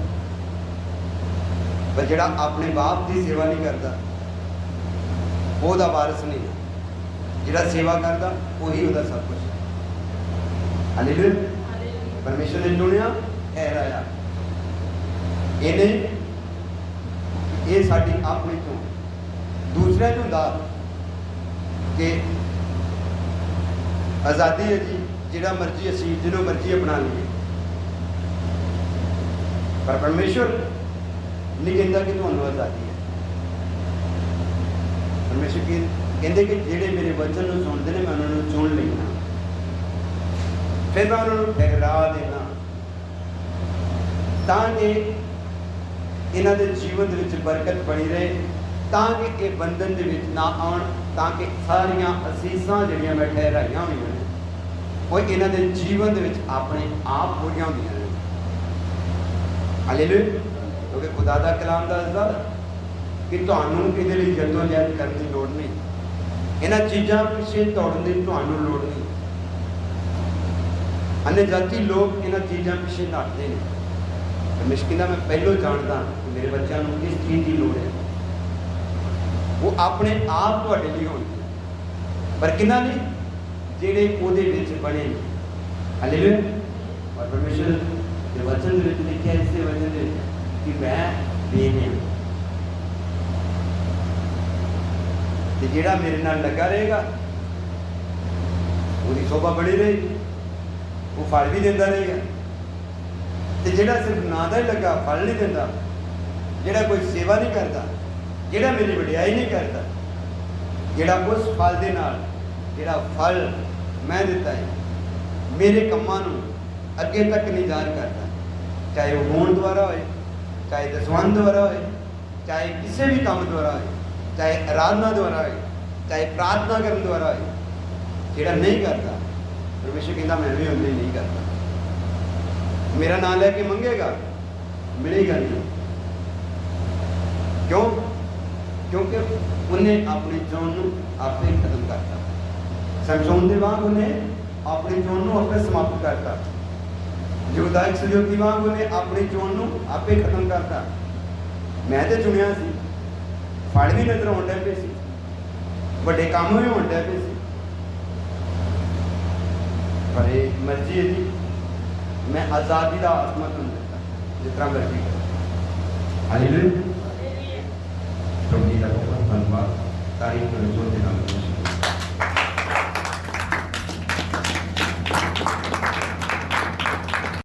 ਪਰ ਜਿਹੜਾ ਆਪਣੇ ਬਾਪ ਦੀ ਸੇਵਾ ਨਹੀਂ ਕਰਦਾ ਉਹਦਾ ਵਾਰਸ ਨਹੀਂ ਹੈ। ਜਿਹੜਾ ਸੇਵਾ ਕਰਦਾ ਉਹੀ ਉਹਦਾ ਸਭ ਕੁਝ ਹੈ। ਹਾਲੇਲੂਇਆ ਪਰਮੇਸ਼ਰ ਨੇ ਚੁਣਿਆ ਠਹਿਰਾਇਆ। ਇਹਨੇ ਇਹ ਸਾਡੀ ਆਪਣੀ ਤੋਂ ਦੂਸਰਿਆਂ ਤੋਂ ਦਾ ਕਿ ਆਜ਼ਾਦੀ ਹੈ ਜੀ ਜਿਹੜਾ ਮਰਜ਼ੀ ਅਸੀਂ ਜਿਹਨੂੰ ਮਰਜ਼ੀ ਅਪਣਾ ਲਈਏ। ਪਰ ਪਰਮੇਸ਼ਰ ਨਹੀਂ ਕਹਿੰਦਾ ਕਿ ਤੁਹਾਨੂੰ ਆਜ਼ਾਦੀ ਹੈ। ਪਰਮੇਸ਼ਰ ਕੀ ਕਹਿੰਦੇ ਕਿ ਜਿਹੜੇ ਮੇਰੇ ਵਚਨ ਨੂੰ ਸੁਣਦੇ ਨੇ, ਮੈਂ ਉਹਨਾਂ ਨੂੰ ਚੁਣ ਲੈਣਾ ਫਿਰ ਮੈਂ ਉਹਨਾਂ ਨੂੰ ਠਹਿਰਾ ਦੇਣਾ ਤਾਂ ਕਿ ਇਹਨਾਂ ਦੇ ਜੀਵਨ ਦੇ ਵਿੱਚ ਬਰਕਤ ਬਣੀ ਰਹੇ, ਤਾਂ ਕਿ ਇਹ ਬੰਧਨ ਦੇ ਵਿੱਚ ਨਾ ਆਉਣ, ਤਾਂ ਕਿ ਸਾਰੀਆਂ ਅਸੀਸਾਂ ਜਿਹੜੀਆਂ ਮੈਂ ਠਹਿਰਾਈਆਂ ਹੋਈਆਂ ਨੇ, ਉਹ ਇਹਨਾਂ ਦੇ ਜੀਵਨ ਦੇ ਵਿੱਚ ਆਪਣੇ ਆਪ ਪੂਰੀਆਂ ਹੁੰਦੀਆਂ ਨੇ। ਹਾਲੇਲੂਇਆ। ਕਿਉਂਕਿ ਖੁਦਾ ਦਾ ਕਲਾਮ ਦੱਸਦਾ ਕਿ ਤੁਹਾਨੂੰ ਇਹਦੇ ਲਈ ਜਦੋਜਹਿਦ ਕਰਨ ਦੀ ਲੋੜ ਨਹੀਂ। ਇਹਨਾਂ ਚੀਜ਼ਾਂ ਪਿੱਛੇ ਦੌੜਨ ਦੀ ਤੁਹਾਨੂੰ ਲੋੜ ਨਹੀਂ। ਅਨੇ ਜਾਤੀ ਲੋਕ ਇਹਨਾਂ ਚੀਜ਼ਾਂ ਪਿੱਛੇ ਨੱਠਦੇ ਨੇ। ਤੇ ਮੈਂ ਪਹਿਲੋਂ ਜਾਣਦਾ ਕਿ ਮੇਰੇ ਬੱਚਿਆਂ ਨੂੰ ਕਿਸ ਚੀਜ਼ ਦੀ ਲੋੜ ਹੈ। ਉਹ ਆਪਣੇ ਆਪ ਤੁਹਾਡੇ ਲਈ ਹੋਣ ਪਰ ਕਿੰਨਾ ਨਹੀਂ? ਜਿਹੜੇ ਉਹਦੇ ਵਿੱਚ ਬਣੇ ਨੇ। ਹਾਲੇਲੂਇਆ। ਔਰ ਪਰਮੇਸ਼ਰ ਦੇ ਵਚਨ ਦੇ ਵਿੱਚ ਲਿਖਿਆ ਹੈ ਇਸੇ ਵਚਨ ਦੇ ਵਿੱਚ ਕਿ ਮੈਂ ਬੇਨੇ ਤੇ ਜਿਹੜਾ ਮੇਰੇ ਨਾਲ ਲੱਗਾ ਰਹੇਗਾ, ਉਹਦੀ ਸੋਭਾ ਬੜੀ ਰਹੇਗੀ, ਉਹ ਫਲ ਵੀ ਦਿੰਦਾ ਰਹੇਗਾ। ਤੇ ਜਿਹੜਾ ਸਿਰਫ ਨਾਂ ਦਾ ਹੀ ਲੱਗਾ, ਫਲ ਨਹੀਂ ਦਿੰਦਾ, ਜਿਹੜਾ ਕੋਈ ਸੇਵਾ ਨਹੀਂ ਕਰਦਾ, ਜਿਹੜਾ ਮੇਰੀ ਵਡਿਆਈ ਨਹੀਂ ਕਰਦਾ, ਜਿਹੜਾ ਉਸ ਫਲ ਦੇ ਨਾਲ, ਜਿਹੜਾ ਫਲ ਮੈਂ ਦਿੱਤਾ ਹੈ, ਮੇਰੇ ਕੰਮਾਂ ਨੂੰ ਅੱਗੇ ਤੱਕ ਨਹੀਂ ਜ਼ਾਹਰ ਕਰਦਾ। ਚਾਹੇ ਉਹ ਹੋਣ ਦੁਆਰਾ ਹੋਏ ਚਾਹੇ ਦਸਵੰਦ ਦੁਆਰਾ ਹੋਏ ਚਾਹੇ ਕਿਸੇ ਵੀ ਕੰਮ ਦੁਆਰਾ ਹੋਏ ਚਾਹੇ ਆਰਾਧਨਾ ਦੁਆਰਾ ਹੋਏ ਚਾਹੇ ਪ੍ਰਾਰਥਨਾ ਕਰਨ ਦੁਆਰਾ ਹੋਏ ਜਿਹੜਾ ਨਹੀਂ ਕਰਦਾ ਪਰਮੇਸ਼ਰ ਕਹਿੰਦਾ ਮੈਂ ਵੀ ਉਹਨੇ ਨਹੀਂ ਕਰਦਾ ਮੇਰਾ ਨਾਮ ਲੈ ਕੇ ਮੰਗੇਗਾ ਮਿਲੇਗਾ ਨਹੀਂ ਕਿਉਂ ਕਿਉਂਕਿ ਉਹਨੇ ਆਪਣੀ ਜੋਨ ਨੂੰ ਆਪੇ ਹੀ ਖਤਮ ਕਰਤਾ ਸਮਝਾਉਣ ਦੇ ਵਾਂਗ ਉਹਨੇ ਆਪਣੀ ਜੋਨ ਨੂੰ ਆਪੇ ਸਮਾਪਤ ਕਰਤਾ ਜੁਗਦਾਇਕ ਸਹਿਯੋਗੀ ਵਾਂਗ ਉਹਨੇ ਆਪਣੀ ਚੋਣ ਨੂੰ ਆਪੇ ਖਤਮ ਕਰਤਾ। ਮੈਂ ਤੇ ਚੁਣਿਆ ਸੀ। ਫੜ ਵੀ ਨਜ਼ਰ ਆਉਣ ਲੱਗ ਪਏ ਸੀ। ਵੱਡੇ ਕੰਮ ਵੀ ਹੋਣ ਲੱਗ ਪਏ ਸੀ। ਪਰ ਇਹ ਮਰਜ਼ੀ ਇਹਦੀ ਮੈਂ ਆਜ਼ਾਦੀ ਦਾ ਆਤਮਾ ਤੁਹਾਨੂੰ ਦਿੱਤਾ। ਜਿਸ ਤਰ੍ਹਾਂ ਮਰਜ਼ੀ ਕਰੋ। ਹਾਲੇਲੂਇਆ। ਦਾ ਬਹੁਤ ਧੰਨਵਾਦ। ਤਾਰੀਫ ਕਰੋ ਜੋ